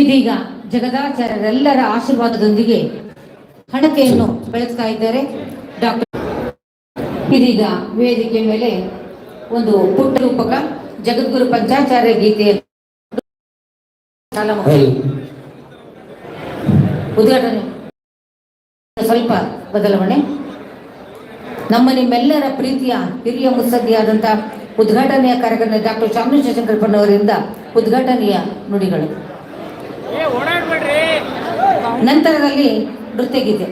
ಇದೀಗ ಜಗದಾಚಾರ್ಯರೆಲ್ಲರ ಆಶೀರ್ವಾದದೊಂದಿಗೆ ಹಣತೆಯನ್ನು ಬೆಳೆಸ್ತಾ ಇದ್ದಾರೆ. ಡಾಕ್ಟರ್ ಇದೀಗ ವೇದಿಕೆ ಮೇಲೆ ಒಂದು ಪುಟ್ಟ ರೂಪಕ ಜಗದ್ಗುರು ಪಂಚಾಚಾರ್ಯ ಗೀತೆ ಉದ್ಘಾಟನೆ. ಸ್ವಲ್ಪ ಬದಲಾವಣೆ. ನಮ್ಮ ನಿಮ್ಮೆಲ್ಲರ ಪ್ರೀತಿಯ ಹಿರಿಯ ಮುತ್ಸದ್ದಿಯಾದಂಥ ಉದ್ಘಾಟನೆಯ ಕಾರ್ಯಕ್ರಮ ಡಾಕ್ಟರ್ ಚಾಮರಾಜ ಶಂಕರಪ್ಪನವರಿಂದ ಉದ್ಘಾಟನೆಯ ನುಡಿಗಳು. ನಂತರದಲ್ಲಿ ನೃತ್ಯ ಗೀತೆ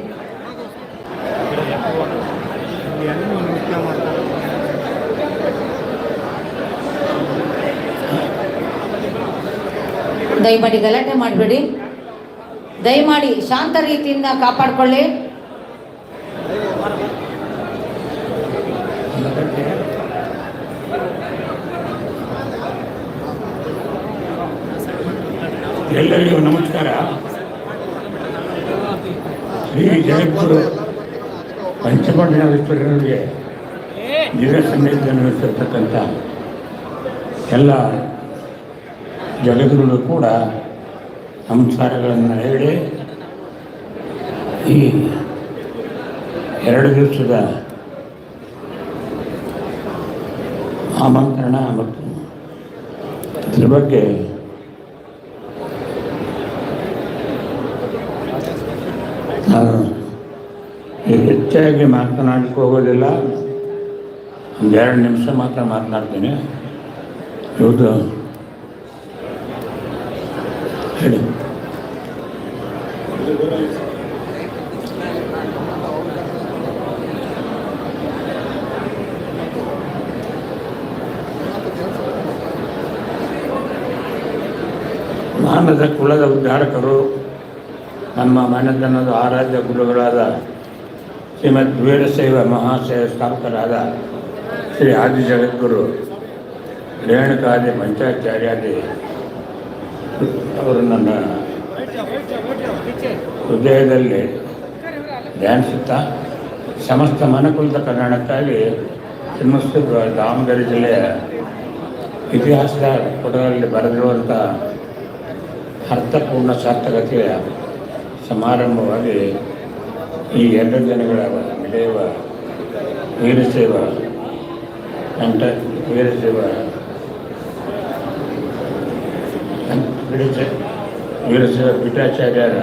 ದಯಮಾಡಿ ಗಲಾಟೆ ಮಾಡಬೇಡಿ. ದಯಮಾಡಿ ಶಾಂತ ರೀತಿಯಿಂದ ಕಾಪಾಡಿಕೊಳ್ಳಿ. ಎಲ್ಲರಿಗೂ ನಮಸ್ಕಾರ. ಶ್ರೀ ಜಗದ್ಗುರು ನಿರ ನಿರಸನ್ನಿಧಿಯನ್ನು ನಡೆಸಿರ್ತಕ್ಕಂಥ ಎಲ್ಲ ಜಗದ್ಗುರು ಕೂಡ ಸಂಸಾರಗಳನ್ನು ಹೇಳಿ, ಈ ಎರಡು ದಿವಸದ ಆಮಂತ್ರಣ ಮತ್ತು ಇದ್ರ ಬಗ್ಗೆ ನಾನು ಹೆಚ್ಚಾಗಿ ಮಾತನಾಡಲಿಕ್ಕೆ ಹೋಗೋದಿಲ್ಲ. ಒಂದೆರಡು ನಿಮಿಷ ಮಾತ್ರ ಮಾತನಾಡ್ತೀನಿ. ಹೌದು. ಹೇಳಿ. ಮಾನದ ಕುಲದ ಉದ್ಧಾರಕರು ನಮ್ಮ ಮನೆತನದ ಆರಾಧ್ಯ ಗುರುಗಳಾದ ಶ್ರೀಮದ್ ವೀರಶೈವ ಮಹಾಶಯ ಸ್ಥಾಪಕರಾದ ಶ್ರೀ ಆದಿ ಜಗದ್ಗುರು ರೇಣುಕಾದಿ ಪಂಚಾಚಾರ್ಯಾದಿ ಅವರು ನನ್ನ ಹೃದಯದಲ್ಲಿ ಧ್ಯಾನಿಸುತ್ತಾ ಸಮಸ್ತ ಮನಕುಲಿತ ಕನ್ನಡಕ್ಕಾಗಿ ಇನ್ನಷ್ಟು ದಾವಣಗೆರೆ ಜಿಲ್ಲೆಯ ಇತಿಹಾಸದ ಪುಟಗಳಲ್ಲಿ ಬರೆದಿರುವಂಥ ಅರ್ಥಪೂರ್ಣ ಸಾರ್ಥಕತೆಯ ಸಮಾರಂಭವಾಗಿ ಈ ಎರಡು ದಿನಗಳ ನಡೆಯುವ ವೀರಶೈವ ಕಂಠ ವೀರಶೈವ ವೀರಶ- ವೀರಶೈವ ಪೀಠಾಚಾರ್ಯರ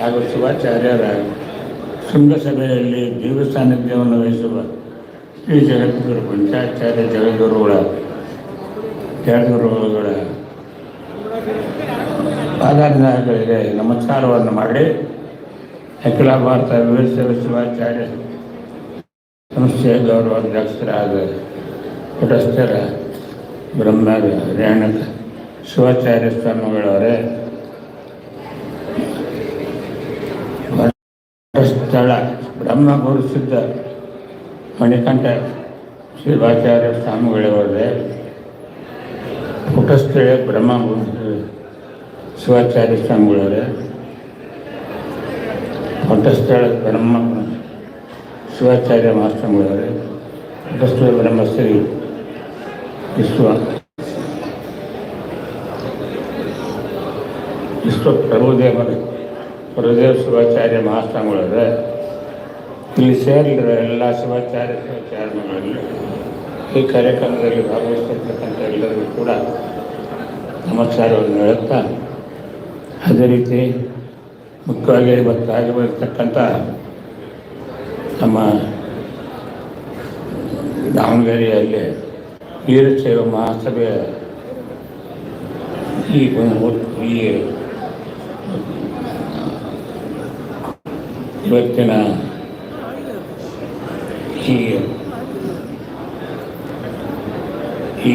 ಹಾಗೂ ಶಿವಾಚಾರ್ಯರ ಶೃಂಗಸಭೆಯಲ್ಲಿ ದೇವ ಸಾನ್ನಿಧ್ಯವನ್ನು ವಹಿಸುವ ಶ್ರೀ ಜಗದ್ಗುರು ಪಂಚಾಚಾರ್ಯ ಜಗದ್ಗುರುಗಳ ಜಗದ್ಗುರುಗಳ ಪಾದಾಚಾರ್ಯಗಳಿಗೆ ನಮಸ್ಕಾರವನ್ನು ಮಾಡಿ ಅಖಿಲ ಭಾರತ ವೀರಶೈವ ಶಿವಾಚಾರ್ಯ ಸಂಸ್ಥೆಯ ಗೌರವಾಧ್ಯಕ್ಷರಾದ ಪುಟಸ್ಥರ ಬ್ರಹ್ಮರ ಹರಿಯಾಣದ ಶಿವಾಚಾರ್ಯ ಸ್ವಾಮಿಗಳವರೇ ಸ್ಥಳ ಬ್ರಹ್ಮ ಗುರುಸಿದ್ದ ಮಣಿಕಂಠ ಶಿವಾಚಾರ್ಯ ಸ್ವಾಮಿಗಳವರೇ, ಪುಟಸ್ಥಳ ಬ್ರಹ್ಮ ಶಿವಾಚಾರ್ಯ ಸ್ವಾಮಿಗಳವರೆ ಪಂಠಸ್ಥಳ ಬ್ರಹ್ಮ ಶಿವಾಚಾರ್ಯ ಮಹಾಸ್ವಾಮಿಗಳವರೇ ಪಂಠಸ್ಥಳ ಬ್ರಹ್ಮಶ್ರೀ ವಿಶ್ವ. ವಿಶ್ವ ಪ್ರಭುದೇವರ ಪ್ರಭುದೇವ ಶಿವಾಚಾರ್ಯ ಮಹಾಸ್ವಾಮಿಗಳವರೇ ಇಲ್ಲಿ ಸೇರಿರೋ ಎಲ್ಲ ಶಿವಾಚಾರ್ಯ ಶಿವಾಚಾರ್ಯಗಳಲ್ಲಿ ಈ ಕಾರ್ಯಕ್ರಮದಲ್ಲಿ ಭಾಗವಹಿಸಿರ್ತಕ್ಕಂಥ ಎಲ್ಲರಿಗೂ ಕೂಡ ನಮಸ್ಕಾರವನ್ನು ಹೇಳುತ್ತಾ ಅದೇ ರೀತಿ ಮುಖ್ಯವಾಗಿ ಇವತ್ತು ಆಗಿರ್ತಕ್ಕಂಥ ನಮ್ಮ ದಾವಣಗೆರೆಯಲ್ಲಿ ವೀರಶೈವ ಮಹಾಸಭೆಯ ಈ ಈ ಇವತ್ತಿನ ಈ ಈ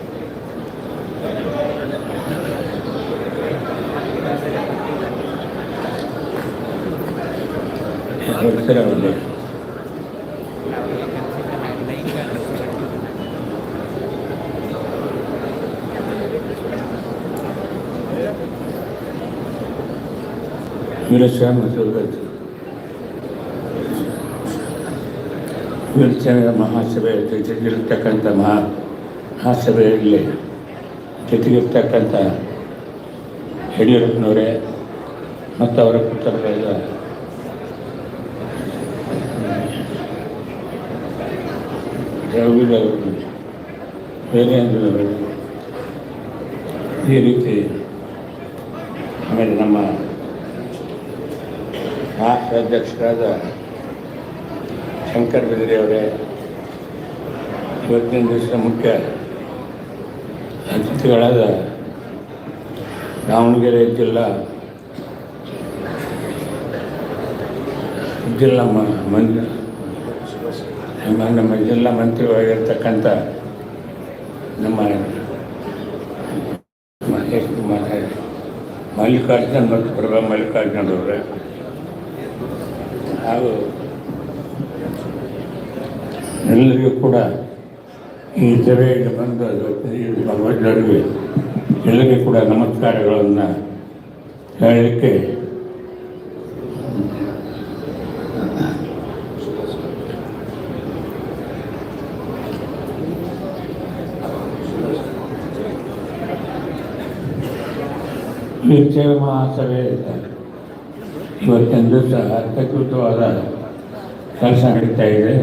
ವೀರಸ್ವಾಮಿ ಸುರಗತಿ ವೀರಚಂದ್ರ ಮಹಾಸಭೆ ಜೊತೆಗಿರ್ತಕ್ಕಂಥ ಮಹಾ ಮಹಾಸಭೆಯಲ್ಲಿ ಜೊತೆಗಿರ್ತಕ್ಕಂಥ ಯಡಿಯೂರಪ್ಪನವರೇ ಮತ್ತು ಅವರ ಪುತ್ರರಾದ ರಘುವೀರ್ ಅವರು ಈ ರೀತಿ ಆಮೇಲೆ ನಮ್ಮ ಅಧ್ಯಕ್ಷರಾದ ಶಂಕರ್ ಅವರೇ ಇವತ್ತಿನ ದಿವಸ ಮುಖ್ಯ ಅತಿಥಿಗಳಾದ ದಾವಣಗೆರೆ ಜಿಲ್ಲಾ ಜಿಲ್ಲಾ ಮಂದಿರ ನಮ್ಮ ನಮ್ಮ ಜಿಲ್ಲಾ ಮಂತ್ರಿಯಾಗಿರ್ತಕ್ಕಂಥ ನಮ್ಮ ಮಲ್ಲಿಕಾರ್ಜುನ್ ಮತ್ತು ಪ್ರಭಾ ಮಲ್ಲಿಕಾರ್ಜುನ್ ಅವರೇ. ಹಾಗೂ ಎಲ್ಲರಿಗೂ ಕೂಡ ಈ ಸಭೆಯಲ್ಲಿ ಬಂದು ಎಲ್ಲರಿಗೂ ಕೂಡ ನಮಸ್ಕಾರಗಳನ್ನು ಹೇಳಲಿಕ್ಕೆ ಸೇವೆ ಮಹಾಸಭೆ ಇವತ್ತಿನ ದಿವಸ ಅತ್ಯಕೃತವಾದ ಕೆಲಸ ನಡೀತಾ ಇದೆ.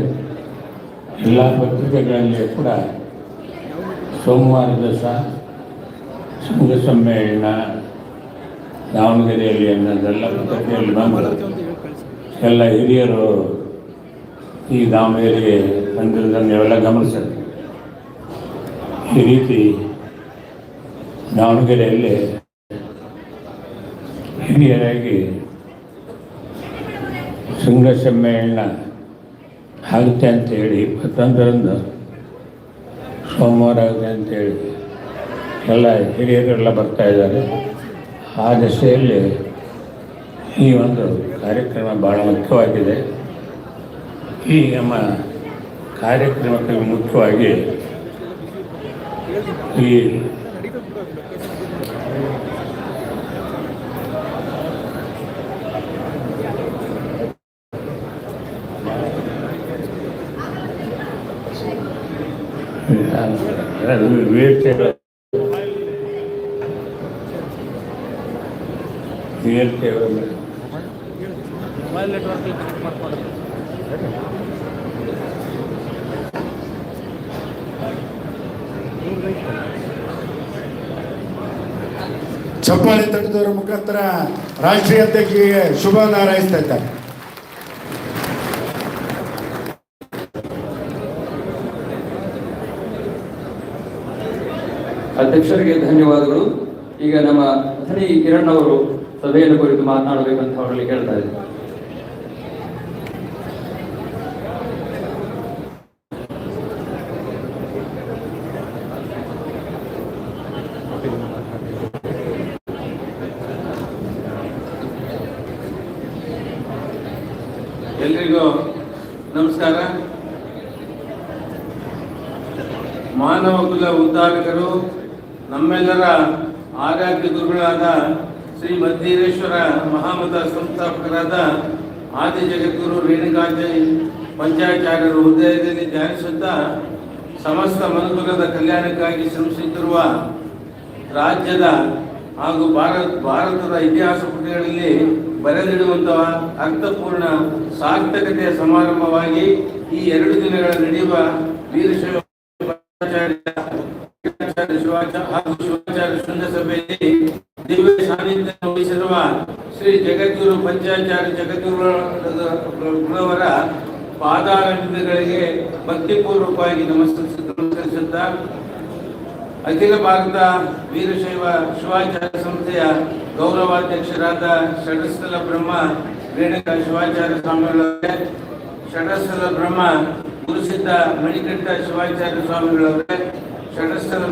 ಎಲ್ಲ ಪತ್ರಿಕೆಗಳಲ್ಲಿ ಕೂಡ ಸೋಮವಾರ ದಿವಸ ಸಂಘ ಸಮ್ಮೇಳನ ದಾವಣಗೆರೆಯಲ್ಲಿ ಅನ್ನೋದೆಲ್ಲ ಪತ್ರಿಕೆಯಲ್ಲಿ ಬಂದು ಎಲ್ಲ ಹಿರಿಯರು ಈ ದಾವಣಗೆರೆಗೆ ಬಂದಿರೋದನ್ನು ಎಲ್ಲ ಗಮನಿಸಿದ್ರು ಈ ರೀತಿ ದಾವಣಗೆರೆಯಲ್ಲಿ ಹಿರಿಯರಾಗಿ ಶೃಂಗ ಸಮ್ಮೇಳನ ಆಗುತ್ತೆ ಅಂತೇಳಿ ಇಪ್ಪತ್ತೊಂದರಂದು ಸೋಮವಾರ ಆಗುತ್ತೆ ಅಂತೇಳಿ ಎಲ್ಲ ಹಿರಿಯರೆಲ್ಲ ಬರ್ತಾ ಇದ್ದಾರೆ. ಆ ದಶೆಯಲ್ಲಿ ಈ ಒಂದು ಕಾರ್ಯಕ್ರಮ ಭಾಳ ಮುಖ್ಯವಾಗಿದೆ. ಈ ನಮ್ಮ ಕಾರ್ಯಕ್ರಮಕ್ಕೆ ಮುಖ್ಯವಾಗಿ ಈ ಅದು ವೀರಶೈವ ವೀರಶೈವ ಮೊಬೈಲ್ ನೆಟ್ವರ್ಕ್ ಚಪ್ಪಾಳೆ ಮುಖಾಂತರ ರಾಷ್ಟ್ರೀಯ ಅಧ್ಯಕ್ಷರಿಗೆ ಶುಭ ಹಾರೈಸ್ತಾ ಇದ್ದಾರೆ. ಅಧ್ಯಕ್ಷರಿಗೆ ಧನ್ಯವಾದಗಳು. ಈಗ ನಮ್ಮ ಧನಿ ಕಿರಣ್ ಅವರು ಸಭೆಯನ್ನು ಕುರಿತು ಮಾತನಾಡಬೇಕಂತ ಅವರಲ್ಲಿ ಕೇಳ್ತಾ ಇದ್ದಾರೆ. ಎಲ್ರಿಗೂ ನಮಸ್ಕಾರ. ಮಾನವ ಕುಲ ಉದ್ಧಾರಕರು ನಮ್ಮೆಲ್ಲರ ಆರಾಧ್ಯ ಗುರುಗಳಾದ ಶ್ರೀ ಮಧ್ಯೇಶ್ವರ ಮಹಾಮತ ಸಂಸ್ಥಾಪಕರಾದ ಆದಿ ಜಗದ್ಗುರು ರೇಣುಕಾಚಾರ್ಯ ಪಂಚಾಚಾರ್ಯರು ಹೃದಯದಲ್ಲಿ ಧ್ಯಾನಿಸುತ್ತಾ ಸಮಸ್ತ ಮನುಕುಲದ ಕಲ್ಯಾಣಕ್ಕಾಗಿ ಶ್ರಮಿಸುತ್ತಿರುವ ರಾಜ್ಯದ ಹಾಗೂ ಭಾರತ, ಭಾರತದ ಇತಿಹಾಸ ಪುಟಗಳಲ್ಲಿ ಬರೆದಿಡುವಂತಹ ಅರ್ಥಪೂರ್ಣ ಸಾರ್ಥಕತೆಯ ಸಮಾರಂಭವಾಗಿ ಈ ಎರಡು ದಿನಗಳ ನಡೆಯುವ ವೀರಶೈವ ಶಿವಾಚಾರ್ಯ ಹಾಗೂ ಶಿವಾಚಾರ್ಯ ಶೃಂಗಸಭೆಯಲ್ಲಿ ದಿವ್ಯ ಸಾನ್ನಿಧ್ಯ ವಹಿಸಿರುವ ಶ್ರೀ ಜಗದ್ಗುರು ಪಂಚಾಚಾರ್ಯ ಜಗದ್ಗುರುಗಳವರ ಪಾದಾರವಿಂದಗಳಿಗೆ ಭಕ್ತಿಪೂರ್ವಕವಾಗಿ ನಮಸ್ಕರಿಸ ನಮಸ್ಕರಿಸುತ್ತಾ ಅಖಿಲ ಭಾರತ ವೀರಶೈವ ಶಿವಾಚಾರ್ಯ ಸಂಸ್ಥೆಯ ಗೌರವಾಧ್ಯಕ್ಷರಾದ ಷಡಸ್ಥಲ ಬ್ರಹ್ಮ ರೇಣುಕ ಶಿವಾಚಾರ್ಯ ಸ್ವಾಮಿಗಳವರೇ, ಷಡಸ್ಥಲ ಬ್ರಹ್ಮ ಗುರುಸಿದ್ಧ ಮಣಿಕಂಠ ಶಿವಾಚಾರ್ಯ ಸ್ವಾಮಿಗಳವರೇ, ಷಡಸ್ಥಲ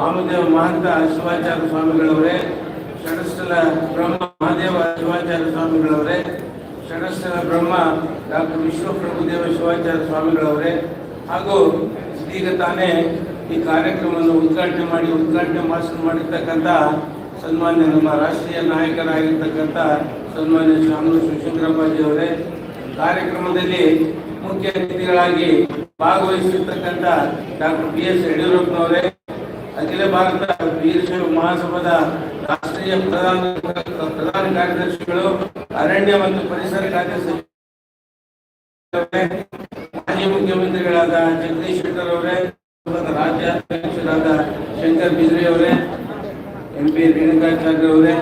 ವಾಮದೇವ ಮಹಂತ ಶಿವಾಚಾರ್ಯ ಸ್ವಾಮಿಗಳವರೇ, ಷಡಸ್ಥಲ ಬ್ರಹ್ಮ ಮಹಾದೇವ ಶಿವಾಚಾರ್ಯ ಸ್ವಾಮಿಗಳವರೇ, ಷಡಸ್ಥಲ ಬ್ರಹ್ಮ ಡಾಕ್ಟರ್ ವಿಶ್ವಪ್ರಭುದೇವ ಶಿವಾಚಾರ್ಯ ಸ್ವಾಮಿಗಳವರೇ, ಹಾಗೂ ಇದೀಗ ತಾನೇ ಈ ಕಾರ್ಯಕ್ರಮವನ್ನು ಉದ್ಘಾಟನೆ ಮಾಡಿ, ಉದ್ಘಾಟನೆ ಭಾಷಣ ಮಾಡಿರ್ತಕ್ಕಂಥ ಸನ್ಮಾನ್ಯ ನಮ್ಮ ರಾಷ್ಟ್ರೀಯ ನಾಯಕರಾಗಿರ್ತಕ್ಕಂಥ ಸನ್ಮಾನ್ಯ ಶಾಮನೂರು ಶಿವಶಂಕರಪ್ಪಾಜಿ ಅವರೇ, ಕಾರ್ಯಕ್ರಮದಲ್ಲಿ ಮುಖ್ಯ ಅತಿಥಿಗಳಾಗಿ ಭಾಗವಹಿಸಿರ್ತಕ್ಕಂಥ ಡಾಕ್ಟರ್ ಬಿ ಎಸ್ ಯಡಿಯೂರಪ್ಪನವರೇ ಭಾರತ ವೀರಶೈವ ಮಹಾಸಭಾದ ರಾಷ್ಟ್ರೀಯ ಪ್ರಧಾನ ಪ್ರಧಾನ ಕಾರ್ಯದರ್ಶಿಗಳು ಅರಣ್ಯ ಮತ್ತು ಪರಿಸರ ಸಚಿವರೇ, ಮಾಜಿ ಮುಖ್ಯಮಂತ್ರಿಗಳಾದ ಜಗದೀಶ್ ಶೆಟ್ಟರ್ ಅವರೇ ರಾಜ್ಯಾಧ್ಯಕ್ಷರಾದ ಶಂಕರ್ ಬಿದ್ರಿ ಅವರೇ ಎಂ ಪಿ ರೇಣುಕಾಚಾರ್ಯ ಅವರೇ